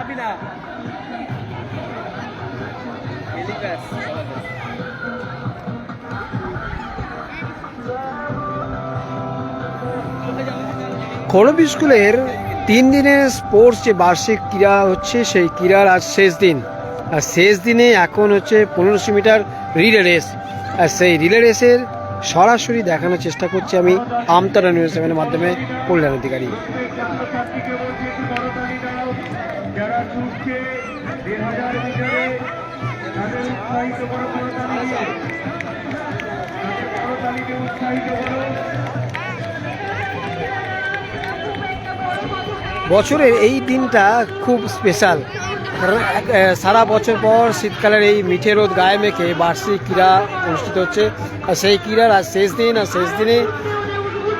তাকাবি না এলিগাস খড়ব স্কুলের তিন দিনের স্পোর্টস যে বার্ষিক ক্রীড়া হচ্ছে, সেই ক্রীড়ার আজ শেষ দিন। আর শেষ দিনে এখন হচ্ছে পনেরোশো মিটার রিলে রেস আর সেই রিলে রেসের সরাসরি দেখানোর চেষ্টা করছি আমি আমতারা নিউজ সেভেনের মাধ্যমে, কল্যাণ অধিকারী। উৎসাহিত করো করতালি দিয়ে। দিয়ে উৎসাহিত করো। বছরের এই দিনটা খুব স্পেশাল। কারণ সারা বছর পর শীতকালের এই মিঠে রোদ গায়ে মেখে বার্ষিক ক্রীড়া অনুষ্ঠিত হচ্ছে। আর সেই ক্রীড়ার আজ শেষ দিন, আর শেষ দিনে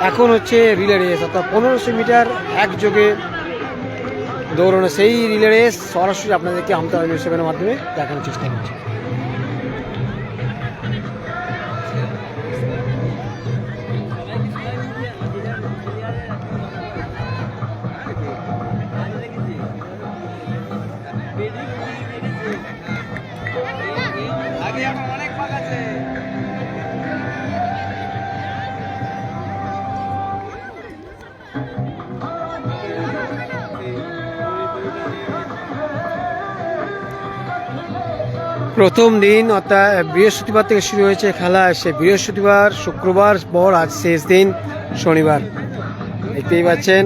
এখন হচ্ছে রিলে রেস। অর্থাৎ পনেরোশো মিটার একযোগে দৌড়ানো সেই রিলে রেস সরাসরি আপনাদেরকে আমতা সেভেনের মাধ্যমে দেখানোর চেষ্টা করছি। প্রথম দিন, অর্থাৎ বৃহস্পতিবার থেকে শুরু হয়েছে খেলা। সে বৃহস্পতিবার, শুক্রবার পর আজ শেষ দিন, শনিবার। দেখতেই পাচ্ছেন।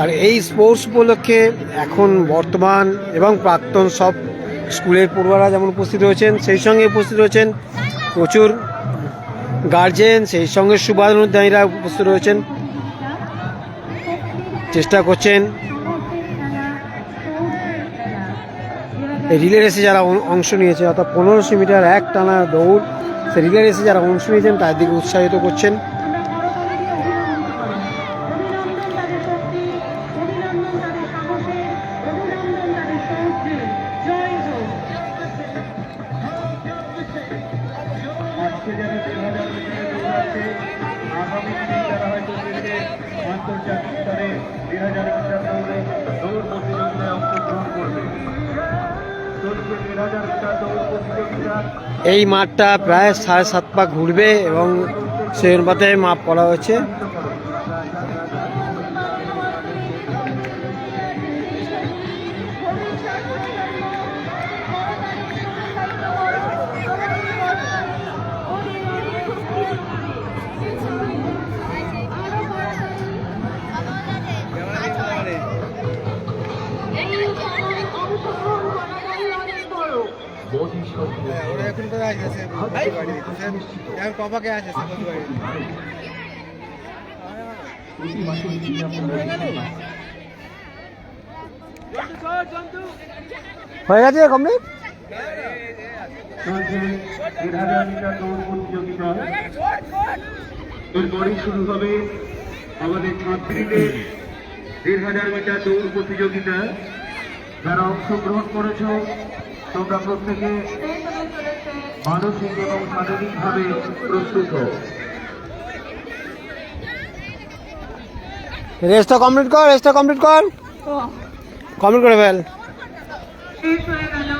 আর এই স্পোর্টস উপলক্ষে এখন বর্তমান এবং প্রাক্তন সব স্কুলের পড়ুয়ারা যেমন উপস্থিত রয়েছেন, সেই সঙ্গে উপস্থিত রয়েছেন প্রচুর গার্জেন, সেই সঙ্গে শুভানুদ্দায়ীরা উপস্থিত রয়েছেন। চেষ্টা করছেন। এই রিলে রেসে যারা অংশ নিয়েছে, অর্থাৎ পনেরোশো মিটার এক টানা দৌড়, সেই রিলে রেসে যারা অংশ নিয়েছেন, তার দিকে উৎসাহিত করছেন। এই মাঠটা প্রায় সাড়ে সাত পা ঘুরবে এবং সেই অনুপাতে মাপ করা হয়েছে। ওরা এখন তো হয়ে গেছে কমপ্লিট? এরপরই শুরু হবে আমাদের ছাত্রীদের দেড় হাজার মিটার দৌড় প্রতিযোগিতা। যারা অংশগ্রহণ করেছ তোমরা প্রত্যেকে মানসিক এবং শারীরিকভাবে প্রস্তুত হও রেসটা কমপ্লিট কর রেসটা কমপ্লিট কর। কমপ্লিট করে ফেল। শেষ হয়ে গেল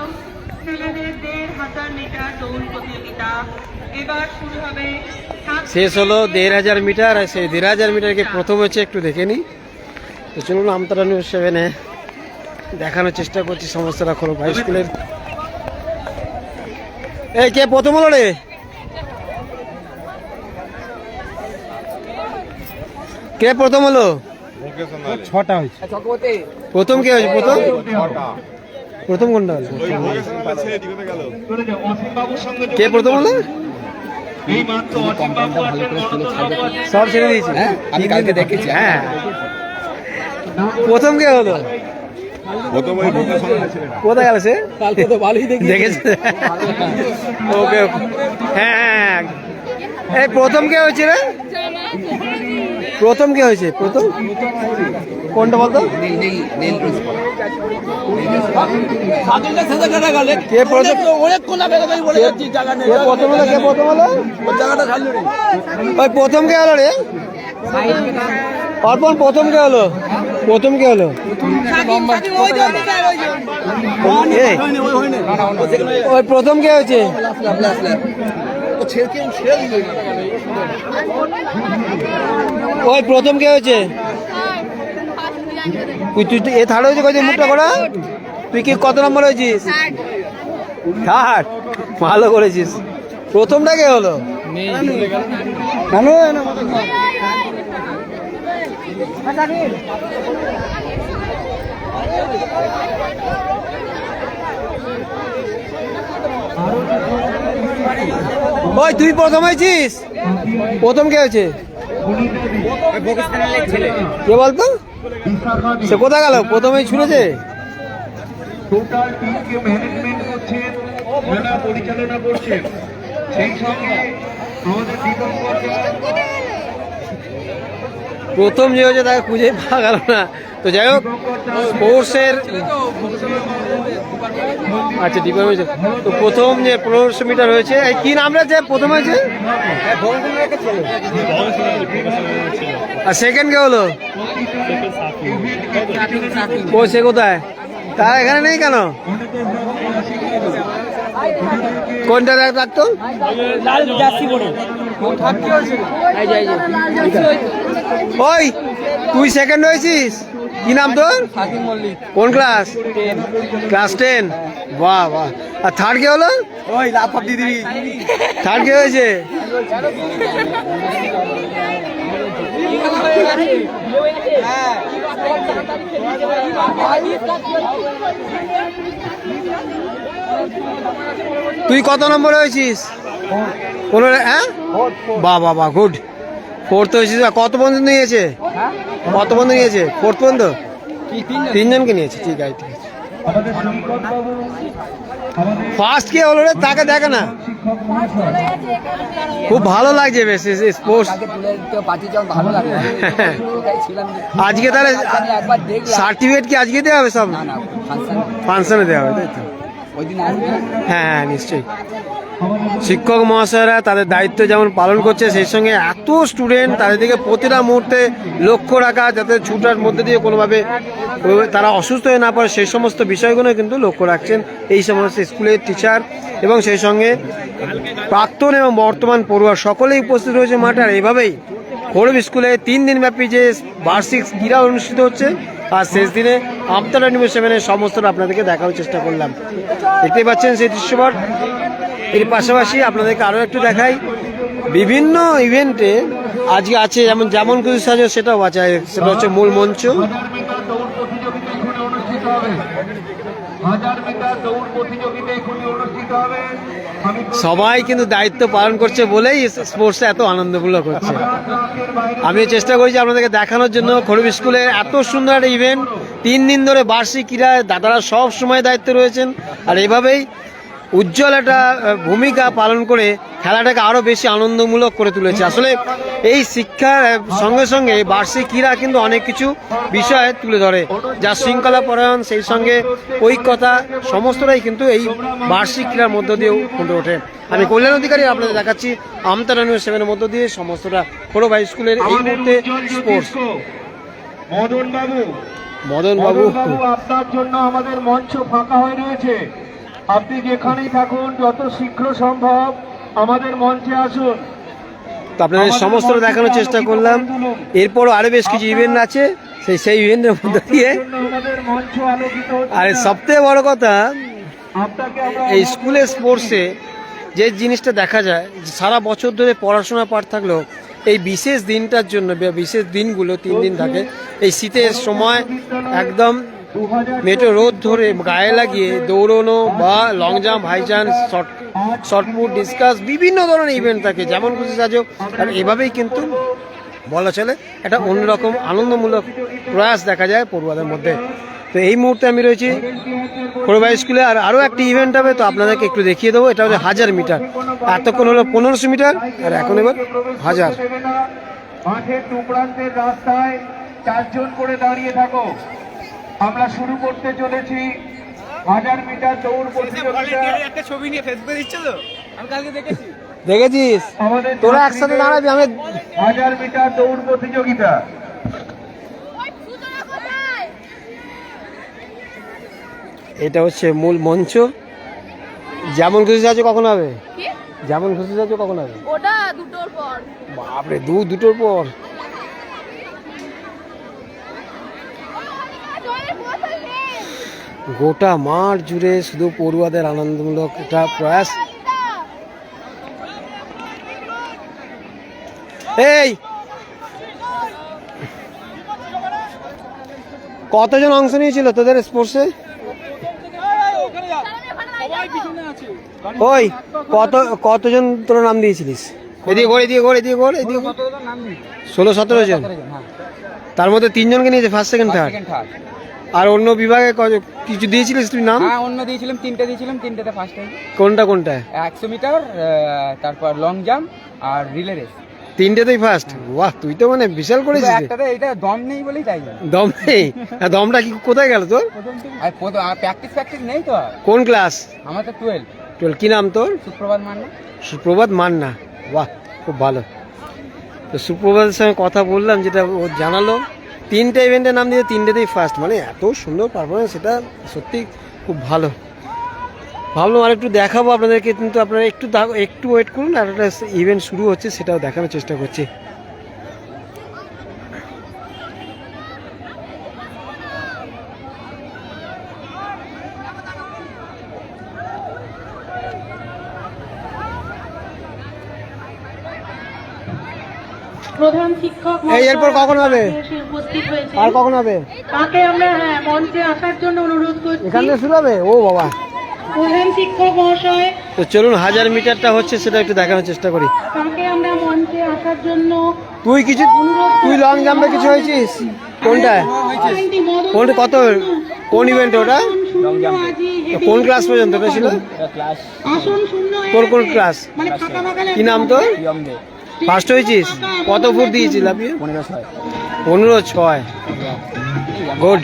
ছেলেদের দেড় হাজার মিটার দৌড় প্রতিযোগিতা। এবার শুরু হবে শেষ হলো দেড় হাজার মিটার আর সেই দেড় হাজার মিটারকে প্রথম হচ্ছে একটু দেখে নিই তো চলুন আমতারা নিউজ সেভেনে দেখানোর চেষ্টা করছি সমস্যাটা খোলো হাই স্কুলের এই কে প্রথম হলো রে? কে প্রথম হলো? ছটা হয়েছে। প্রথম কে হয়েছে? প্রথম? প্রথম কোনটা হলো? চলে যাও অসীম বাবুর সঙ্গে কে প্রথম হলো? এই মাত্র অসীম বাবু আছেন মনোজ বাবু আছেন সব ছেড়ে দিয়েছি। হ্যাঁ আমি কালকে দেখেছি হ্যাঁ। প্রথম কে হলো? কোথায় গেল সে? কালকে তো ভালোই দেখেছে? ওকে ওকে। হ্যাঁ হ্যাঁ এই প্রথম কে হয়েছে রে? প্রথম কে হয়েছে? প্রথম? কোনটা বলতো? কে প্রথম? হলো কে প্রথম হলো? ওই প্রথম কে হলো রে? অর্পণ প্রথম কে হলো? প্রথম কে হলো? ওই প্রথম কে হয়েছে? ওই প্রথম কে হয়েছে? তুই এ থার্ড হয়েছে কই মুখটা করা তুই কি কত নম্বর হয়েছিস? থার্ড ভালো করেছিস। প্রথমটা কে হলো। ওই, তুই প্রথম হয়েছিস? প্রথম কে হয়েছে? কে বলতো? সে কোথায় গেল? প্রথমেই ছুড়েছে? পরিচালনা সেই সঙ্গে আমাদের দীপঙ্কর প্রথম যে হয়েছে তাকে খুঁজে পাওয়া গেল না। তো যাই হোক স্পোর্টসের আচ্ছা ডিপার্টমেন্ট তো প্রথম যে পনেরোশো মিটার হয়েছে এই কি নাম রয়েছে প্রথম হয়েছে? আর সেকেন্ড কে হলো? ও সে কোথায়? তার এখানে নেই কেন? কোনটা রাখতো ওই তুই সেকেন্ড হয়েছিস? কি নাম তোর? কোন ক্লাস ক্লাস টেন বাহ বাহ। আর থার্ড কে হলো? ওই লাফাপ দিদি থার্ড কে হয়েছে? তুই কত নম্বর হয়েছিস? কোন হ্যাঁ? বাহ বাহ বাহ গুড ফোর্থ হয়েছিস কত পর্যন্ত নিয়েছে? কত পর্যন্ত নিয়েছে? ফোর্থ পর্যন্ত তিনজনকে নিয়েছে ঠিক আছে। ঠিক আছে ফার্স্ট কে হলো রে তাকে দেখে না। খুব ভালো লাগছে বেশ স্পোর্টস আজকে তাহলে সার্টিফিকেট কি আজকে দেওয়া হবে সব? ফাংশনে। দেওয়া হবে তাই তো? হ্যাঁ হ্যাঁ নিশ্চয়ই। শিক্ষক মহাশয়রা তাদের দায়িত্ব যেমন পালন করছে, সেই সঙ্গে এত স্টুডেন্ট তাদের দিকে প্রতিটা মুহূর্তে লক্ষ্য রাখা, যাতে ছুটার মধ্যে দিয়ে কোনোভাবে তারা অসুস্থ হয়ে না পড়ে, সেই সমস্ত বিষয়গুলো কিন্তু লক্ষ্য রাখছেন এই সমস্ত স্কুলের টিচার এবং সেই সঙ্গে প্রাক্তন এবং বর্তমান পড়ুয়া সকলেই উপস্থিত রয়েছে মাঠে। আর এইভাবেই খড়ব স্কুলে তিন দিন ব্যাপী যে বার্ষিক ক্রীড়া অনুষ্ঠিত হচ্ছে আর শেষ দিনে আমতলা নিউজ সেভেনের সমস্তটা আপনাদেরকে দেখানোর চেষ্টা করলাম। দেখতেই পাচ্ছেন সেই দৃশ্যপট। এর পাশাপাশি আপনাদেরকে আরও একটু দেখাই। বিভিন্ন ইভেন্টে আজকে আছে যেমন যেমন কিছু সাজো সেটাও আছে। সেটা হচ্ছে মূল মঞ্চ। হাজার মিটার দৌড় অনুষ্ঠিত হবে। সবাই কিন্তু দায়িত্ব পালন করছে বলেই স্পোর্টসে এত আনন্দমূলক হচ্ছে। আমি চেষ্টা করেছি আপনাদেরকে দেখানোর জন্য খরিব স্কুলে এত সুন্দর একটা ইভেন্ট তিন দিন ধরে বার্ষিক ক্রীড়া, দাদারা সব সময় দায়িত্বে রয়েছেন। আর এভাবেই উজ্জ্বল একটা ভূমিকা পালন করে খেলাটাকে আরও বেশি আনন্দমূলক করে তুলেছে। আসলে এই শিক্ষার সঙ্গে সঙ্গে বার্ষিক ক্রীড়া কিন্তু অনেক কিছু বিষয় তুলে ধরে। যা শৃঙ্খলা পরায়ণ সেই সঙ্গে ঐক্যতা সমস্তটাই কিন্তু এই বার্ষিক ক্রীড়ার মধ্য দিয়েও ফুটে ওঠে। আমি কল্যাণ অধিকারী আপনাদের দেখাচ্ছি আমতারা নিউজ সেভেনের মধ্য দিয়ে সমস্তটা। খড়ব হাই স্কুলের এই মুহূর্তে স্পোর্টস মদন বাবু মদন বাবু আপনার জন্য আমাদের মঞ্চ ফাঁকা হয়ে রয়েছে। আপনি যেখানেই থাকুন যত শীঘ্র সম্ভব আমাদের মঞ্চে আসুন। তো আপনাদের সমস্ত দেখানোর চেষ্টা করলাম। এরপরও আরও বেশ কিছু ইভেন্ট আছে সেই সেই ইভেন্টের মধ্যে দিয়ে। আর না। সব বড় কথা এই স্কুলের স্পোর্টসে যে জিনিসটা দেখা যায় সারা বছর ধরে পড়াশোনা পাঠ থাকলেও এই বিশেষ দিনটার জন্য বিশেষ দিনগুলো তিন দিন থাকে এই শীতের সময় একদম 2000 মেটো রোদ ধরে গায়ে লাগিয়ে দৌড়নো বা long jump high jump short shot put discus বিভিন্ন ধরনের ইভেন্ট থাকে, যেমন খুশি সাজো। আর এভাবেই কিন্তু বলা চলে, একটা অন্যরকম আনন্দমূলক প্রয়াস দেখা যায় পড়ুয়াদের মধ্যে। তো এই মুহূর্তে আমি রয়েছি খোরবাই স্কুলে, আর আরও একটি ইভেন্ট হবে, তো আপনাদেরকে একটু দেখিয়ে দেবো, এটা হচ্ছে হাজার মিটার। এতক্ষণ হলো পনেরোশো মিটার, আর এখন এবার হাজার। মাঠের দুপ্রান্তের রাস্তায় চারজন করে দাঁড়িয়ে থাকো। আমরা শুরু করতে চলেছি হাজার মিটার দৌড় প্রতিযোগিতা। ছবি নিয়ে ফেসবুকে দিচ্ছ তো। আমি কালকে দেখেছি। দেখেছিস? তোরা একসাথে দাঁড়াবি আমি হাজার মিটার দৌড় প্রতিযোগিতা। এটা হচ্ছে মূল মঞ্চ। যেমন খুশি আছে কখন হবে? যেমন খুশি আছে কখন হবে? ওটা দুটোর পর। বাপরে দু দুটোর পর। গোটা মাঠ জুড়ে শুধু পড়ুয়াদের আনন্দমূলক একটা প্রয়াস। এই! কতজন অংশ নিয়েছিল তোদের স্পোর্টসে? ওই কত কতজন তোর নাম দিয়েছিলিস? এদিকে ঘোর এদিকে ঘোর এদিকে ঘোর এদিকে ষোলো সতেরো জন। তার মধ্যে তিনজনকে নিয়েছে ফার্স্ট সেকেন্ড থার্ড আর অন্য বিভাগে কিছু দিয়েছিলিস তুই নাম? হ্যাঁ অন্য দিয়েছিলাম তিনটে দিয়েছিলাম তিনটেতে ফার্স্ট টাইম কোনটা কোনটা? একশো মিটার তারপর লং জাম্প আর রিলে রেস তিনটেতেই ফার্স্ট বাহ তুই তো মানে বিশাল করেছিস একটাতে এটা দম নেই বলেই তাই দম নেই? দমটা কি কোথায় গেল তোর? আর প্র্যাকটিস প্র্যাকটিস নেই তো কোন ক্লাস আমার তো টুয়েলভ টুয়েলভ কি নাম তোর? সুপ্রভাত মান্না। সুপ্রভাত মান্না। বাহ খুব ভালো। তো সুপ্রভাতের সঙ্গে কথা বললাম যেটা ও জানালো তিনটে ইভেন্টের নাম দিয়ে তিনটেতেই ফার্স্ট মানে এত সুন্দর পারফরমেন্স সেটা সত্যি খুব ভালো। ভাবলাম আর একটু দেখাবো আপনাদেরকে, কিন্তু আপনারা একটু একটু ওয়েট করুন, আর একটা ইভেন্ট শুরু হচ্ছে, সেটাও দেখানোর চেষ্টা করছি প্রধান শিক্ষক এই এরপর কখন হবে? আর কখন হবে? তাকে আমরা হ্যাঁ মঞ্চে আসার জন্য অনুরোধ করছি। এখান থেকে শুরু হবে? ও বাবা। প্রধান শিক্ষক মহাশয় তো চলুন হাজার মিটারটা হচ্ছে সেটা একটু দেখানোর চেষ্টা করি। তাকে আমরা মঞ্চে আসার জন্য তুই কিছু তুই লং জাম্পে কিছু হয়েছিস? কোনটায় আরেকটি কোনটা কত কোন ইভেন্ট ওটা? কোন ক্লাস পর্যন্ত? ওটা ছিল? তোর কোন ক্লাস মানে কি নাম তোর? ফার্স্ট হয়েছিস? কত ফুট দিয়েছিল আপনি পনেরো ছয়। গুড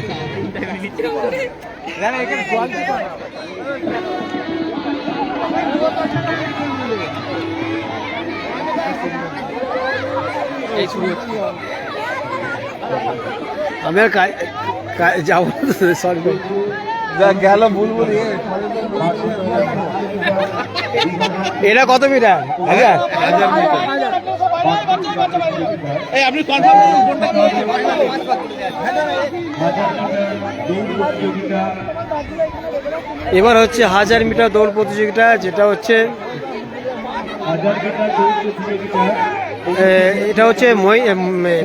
আমি আর যাব সরি গেল বুলবুল এটা কত মিটার? হাজার প্রতিযোগিতা এবার হচ্ছে হাজার মিটার দৌড় প্রতিযোগিতা যেটা হচ্ছে এটা হচ্ছে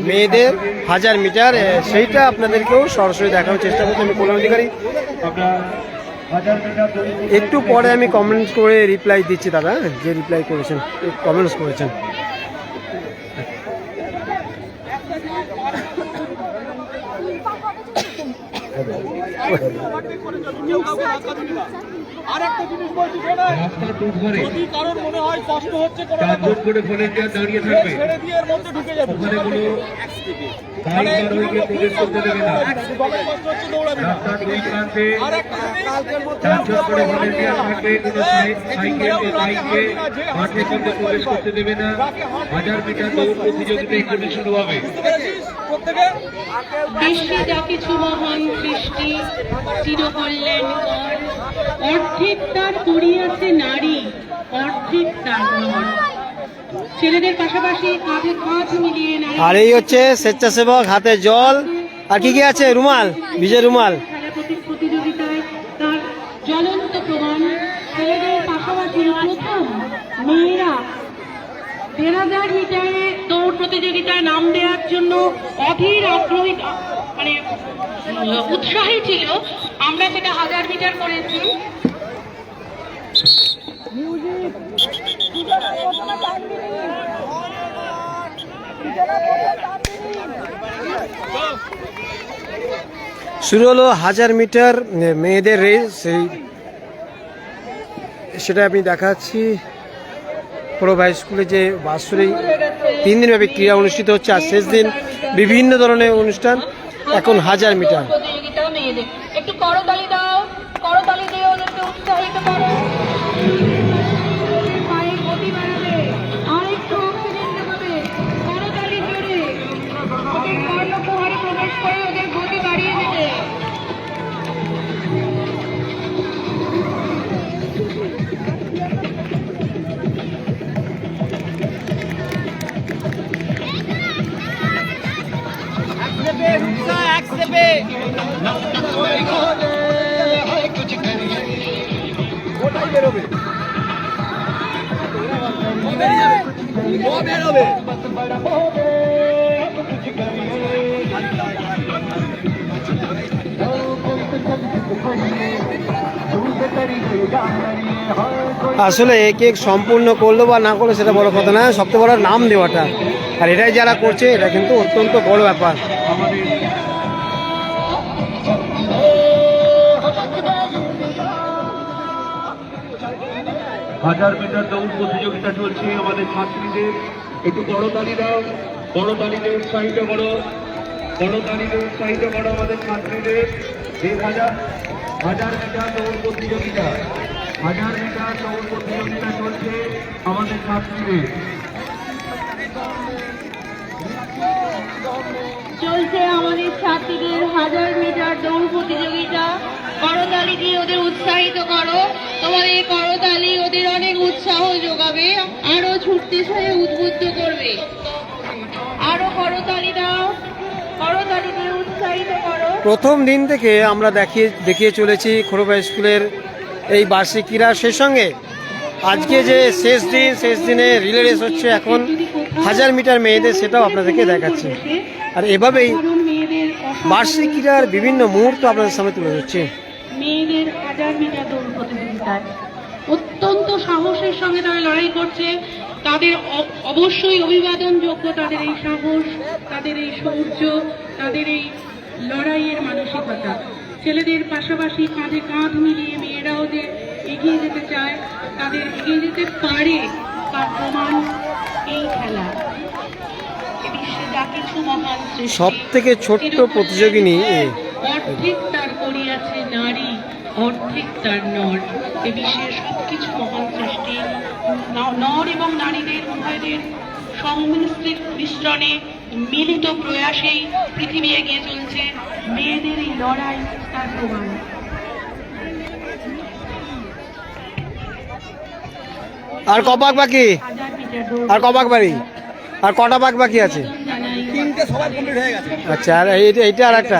মেয়েদের হাজার মিটার সেইটা আপনাদেরকেও সরাসরি দেখানোর চেষ্টা করছি আমি কল্যাণ অধিকারী। একটু পরে আমি কমেন্টস করে রিপ্লাই দিচ্ছি দাদা হ্যাঁ, যে রিপ্লাই করেছেন কমেন্টস করেছেন। রাস্তা টুক ধরে। চারজন করে ভলেন্টিয়ার দাঁড়িয়ে থাকবে। ওখানে কোনো বাইক বার প্রবেশ করতে দেবে না। রাস্তার দুই প্রান্তে চারজন করে ভলেন্টিয়ার থাকবে কোনো সাইকেল বাইকে মাঠের মধ্যে প্রবেশ করতে দেবে না। হাজার মিটার দৌড় প্রতিযোগিতা এখানে শুরু হবে। যা কিছু মহান সৃষ্টি চিরকল্যাণকর অর্ধেক তার করিয়াছে নারী অর্ধেক তার নর ছেলেদের পাশাপাশি কাঁধে কাঁধ মিলিয়ে আর এই হচ্ছে স্বেচ্ছাসেবক হাতে জল। আর কি কি আছে? রুমাল ভিজে রুমাল। প্রতিযোগিতায় তার জ্বলন্ত প্রমাণ। ছেলেদের পাশাপাশি প্রথম মেয়েরা দেড় হাজার প্রতিযোগিতায় নাম দেওয়ার জন্য অধীর আগ্রহী মানে উৎসাহী ছিল আমরা সেটা হাজার মিটার করেছি শুরু হলো হাজার মিটার মেয়েদের রেস সেই, সেটা আমি দেখাচ্ছি। পুরো হাই স্কুলে যে বাৎসরিক তিন দিনব্যাপী ক্রীড়া অনুষ্ঠিত হচ্ছে আর শেষ দিন বিভিন্ন ধরনের অনুষ্ঠান, এখন হাজার মিটার। একটু করতালি দাও আসলে এক এক সম্পূর্ণ করল বা না করল সেটা বড় কথা না, সবচেয়ে বড় নাম দেওয়াটা। আর এটাই যারা করছে, এটা কিন্তু অত্যন্ত বড় ব্যাপার। হাজার মিটার দৌড় প্রতিযোগিতা চলছে আমাদের ছাত্রীদের। একটু বড় তালি দাও। বড় তালিতে উৎসাহিত করো। বড় তালিতে উৎসাহিত করো আমাদের ছাত্রীদের। এই হাজার হাজার মিটার দৌড় প্রতিযোগিতা। হাজার মিটার দৌড় প্রতিযোগিতা চলছে আমাদের ছাত্রীদের। চলছে আমাদের ছাত্রীদের হাজার মিটার দৌড় প্রতিযোগিতা। করতালি দিয়ে ওদের উৎসাহিত করো। তোমাদের এই করতালি ওদের অনেক উৎসাহ যোগাবে আরও ছুটতে ছুটে উদ্বুদ্ধ করবে। আরও করতালি দাও করতালি দিয়ে উৎসাহিত করো। প্রথম দিন থেকে আমরা দেখিয়ে দেখিয়ে চলেছি খোরবা স্কুলের এই বার্ষিক ক্রীড়া সেই সঙ্গে। আজকে যে শেষ দিন শেষ দিনে রিলে রেস হচ্ছে এখন। হাজার মিটার মেয়েদের সেটাও আপনাদেরকে দেখাচ্ছি। আর এভাবেই বার্ষিক ক্রীড়ার বিভিন্ন মুহূর্ত আপনাদের সামনে তুলে ধরছে। মেয়েদের হাজার মিটার দৌড়। প্রতিযোগিতায় অত্যন্ত সাহসের সঙ্গে তারা লড়াই করছে। তাদের অবশ্যই অভিবাদন যোগ্য তাদের এই সাহস তাদের এই শৌর্য তাদের এই লড়াইয়ের মানসিকতা। ছেলেদের পাশাপাশি কাঁধে কাঁধ মিলিয়ে মেয়েরাও যে এগিয়ে যেতে চায় তাদের এগিয়ে যেতে পারে তার প্রমাণ এই খেলা। সব থেকে ছোট্ট প্রতিযোগিনী। অর্ধেক তার অর্ধেক তার নর। এ বিশ্বের সবকিছু মহান সৃষ্টি। নর এবং নারীদের উভয়দের সংমিশ্রিত মিশ্রণে মিলিত প্রয়াসেই পৃথিবী এগিয়ে চলছে। মেয়েদের এই লড়াই তার প্রমাণ। আর কপাক বাকি? আর কপাক বাড়ি? আর কটা পাক বাকি আছে? আচ্ছা আর এইটা আর একটা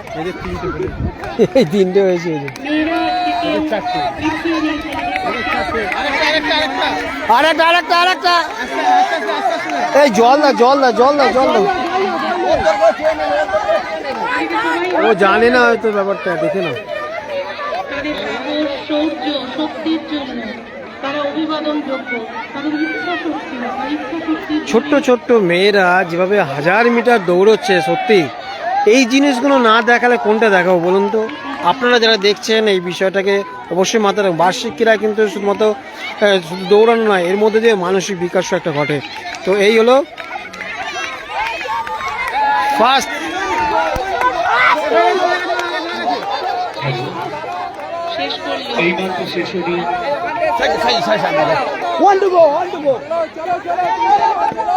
এই তিনটে হয়েছে এই যে। মেয়েরা কেউ পিছিয়ে নেই ছেলেদের আর একটা আর একটা আর এই জল না জল না জল না জল না। ও জানে না হয়তো ব্যাপারটা দেখে না শৌর্য শক্তির জন্য তারা অভিবাদন যোগ্য। তাদের ইচ্ছা শক্তি বা ইচ্ছা শক্তি ছোট্ট ছোট্ট মেয়েরা যেভাবে হাজার মিটার দৌড়চ্ছে সত্যি। এই জিনিসগুলো না দেখালে কোনটা দেখাবো বলুন তো? আপনারা যারা দেখছেন এই বিষয়টাকে অবশ্যই মাথায় রাখবেন। বার্ষিক ক্রীড়া কিন্তু শুধুমাত্র শুধু দৌড়ানো নয়, এর মধ্যে দিয়ে মানসিক বিকাশও একটা ঘটে। তো এই হলো ফার্স্ট।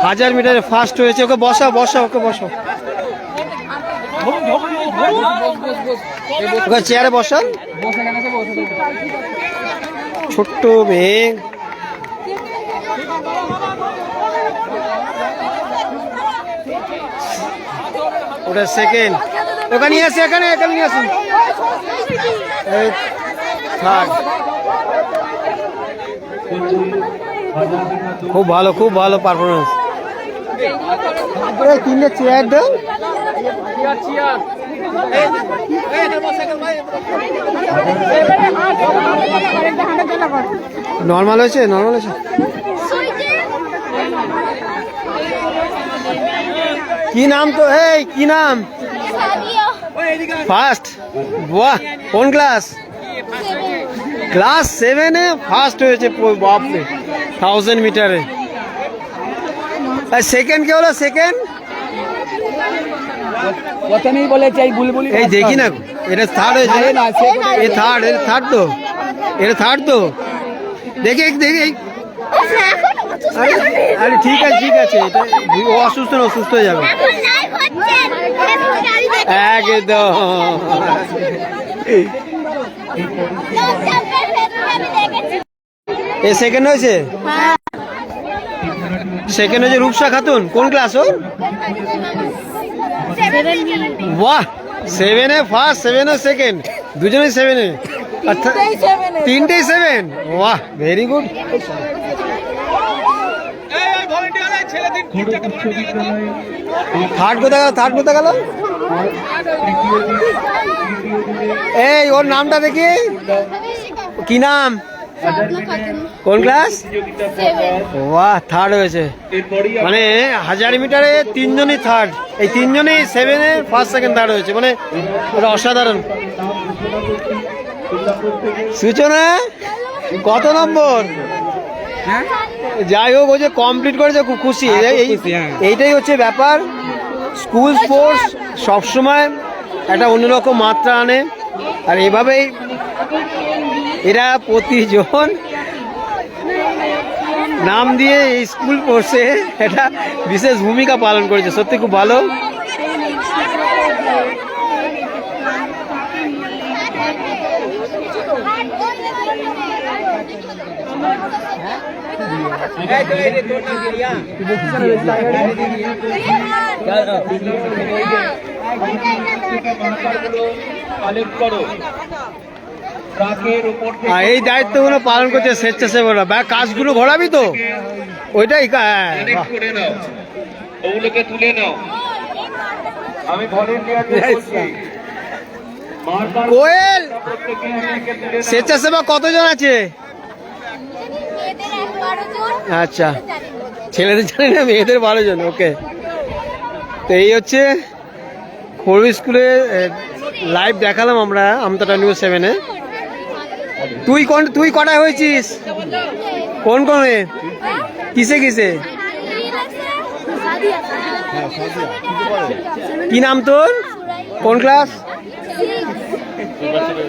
হাজার মিটারে ফার্স্ট হয়েছে, ওকে বসা বসা ওকে বসা চেয়ারে বসা বসে কেন আছে বসে থাকো। ছোট্ট মেয়ে। ওটা সেকেন্ড ওখানে আসি, এখানে এখানে নিয়ে আসুন। খুব ভালো খুব ভালো পারফরমেন্স তিনটে চেয়ার দাও নর্মাল হয়েছে? নর্মাল হয়েছে? কি নাম তো? এই, কি নাম? ফার্স্ট বাহ, কোন ক্লাস ক্লাস সেভেনে ফার্স্ট হয়েছে বাপরে। থাউজেন্ড মিটারে সেকেন্ড কে হলো সেকেন্ড প্রথমেই বলেছে এই বুলবুলি এই দেখি না এটা থার্ড হয়েছে। আরে না, second এ থার্ড এটা থার্ড তো। এটা থার্ড তো। দেখে দেখে আরে আরে ঠিক আছে ঠিক আছে এটা ও অসুস্থ না অসুস্থ হয়ে যাবে। একদম। এ সেকেন্ড হয়েছে? সেকেন্ড হয়েছে রূপসা খাতুন কোন ক্লাস ও বাহ সেভেনে ফার্স্ট সেভেন সেভেনে সেকেন্ড দুজনেই সেভেনে অর্থাৎ তিনটেই সেভেন বাহ ভেরি গুড থার্ড কোথা গেল? থার্ড কোথা গেল? এই ওর নামটা দেখি। কি নাম? কোন ক্লাস? বাহ থার্ড হয়েছে। মানে হাজার মিটারে তিনজনই থার্ড এই তিনজনই সেভেনে ফার্স্ট সেকেন্ড থার্ড হয়েছে। মানে ওটা অসাধারণ। সূচনা কত নম্বর? যাই হোক ও যে কমপ্লিট করেছে খুব খুশি। এই- এই- এইটাই হচ্ছে ব্যাপার। স্কুল স্পোর্টস সবসময় একটা অন্যরকম মাত্রা আনে। আর এভাবেই এরা প্রতিজন নাম দিয়ে এই স্কুল কোর্সে একটা বিশেষ ভূমিকা পালন করেছে। সত্যি খুব ভালো। কালেক্ট করো। উপর আর এই দায়িত্বগুলো পালন করছে স্বেচ্ছাসেবকরা। বা কাজগুলো ঘোরাবি তো? ওইটাই হ্যাঁ, ওগুলোকে তুলে নাও। আমি ভলেন্টিয়ার কোয়েল। স্বেচ্ছাসেবক কতজন আছে? আচ্ছা ছেলেদের জানি না মেয়েদের বারো জন ওকে। তো এই হচ্ছে খড়ি স্কুলে লাইভ দেখালাম আমরা আমতাটা নিউজ সেভেনে তুই কোন, তুই কটায় হয়েছিস? কোন কোনে? কিসে কিসে? কি নাম তোর? কোন class?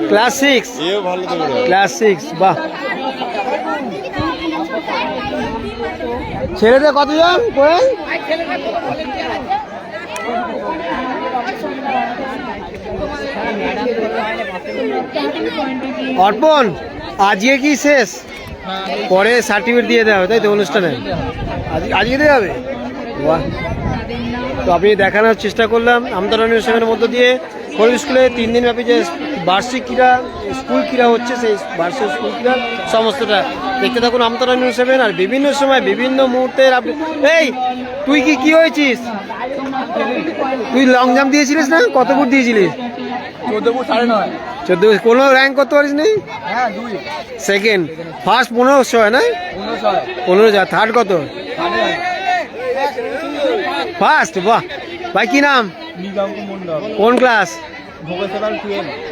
Class six. Class six, বাহ। ছেলেদের কতজন? কোয়েল? অর্পণ, আজকে কি শেষ? পরে সার্টিফিকেট দিয়ে দেওয়া হবে, তাই তো অনুষ্ঠানে? আজ- আজকে দেওয়া হবে? বাহ। তো আমি দেখানোর চেষ্টা করলাম আমতারা অনুষ্ঠানের মধ্য দিয়ে। খড়ি স্কুলে তিন দিন ব্যাপী যে বার্ষিক ক্রীড়া, স্কুল ক্রীড়া হচ্ছে, সেই বার্ষিক স্কুল ক্রীড়া সমস্তটা। দেখতে থাকুন আমতারা নিউজ সেভেন আর বিভিন্ন সময় বিভিন্ন মুহূর্তের আপনি- এই, তুই কি কি হয়েছিস? তুই লং জাম্প দিয়েছিলিস না? কত ফুট দিয়েছিলিস? চোদ্দ ফুট সাড়ে নয়। চোদ্দ কোনো র্যাঙ্ক করতে পারিস নি? সেকেন্ড ফার্স্ট পনেরোশো হয় না পনেরো যা থার্ড কত? ফার্স্ট বাহ। ভাই কি নাম? কোন ক্লাস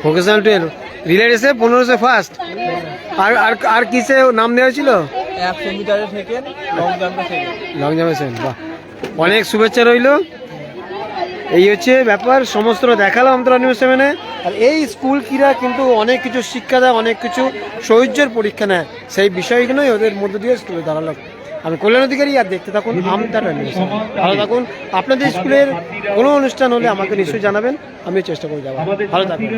ভোকেশনাল টুয়েলভ রিলেট এসে পনেরোশো ফার্স্ট আর আর আর কিসে নাম দেওয়া হয়েছিল? লং জাম্পে সেকেন্ড বাহ। অনেক শুভেচ্ছা রইল। এই হচ্ছে ব্যাপার, সমস্ত দেখালাম আমরা নিউজ সেভেনে আর এই স্কুল কিরা কিন্তু অনেক কিছু শিক্ষা দেয়, অনেক কিছু সৌর্যের পরীক্ষা নেয়। সেই বিষয়গুলোই ওদের মধ্যে দিয়ে স্কুলে দাঁড়াল আমি কল্যাণ অধিকারী, আর দেখতে থাকুন আমতাটা নিউজ ভালো থাকুন। আপনাদের স্কুলের কোনো অনুষ্ঠান হলে আমাকে নিশ্চয়ই জানাবেন, আমি চেষ্টা করে যাব। ভালো থাকুন।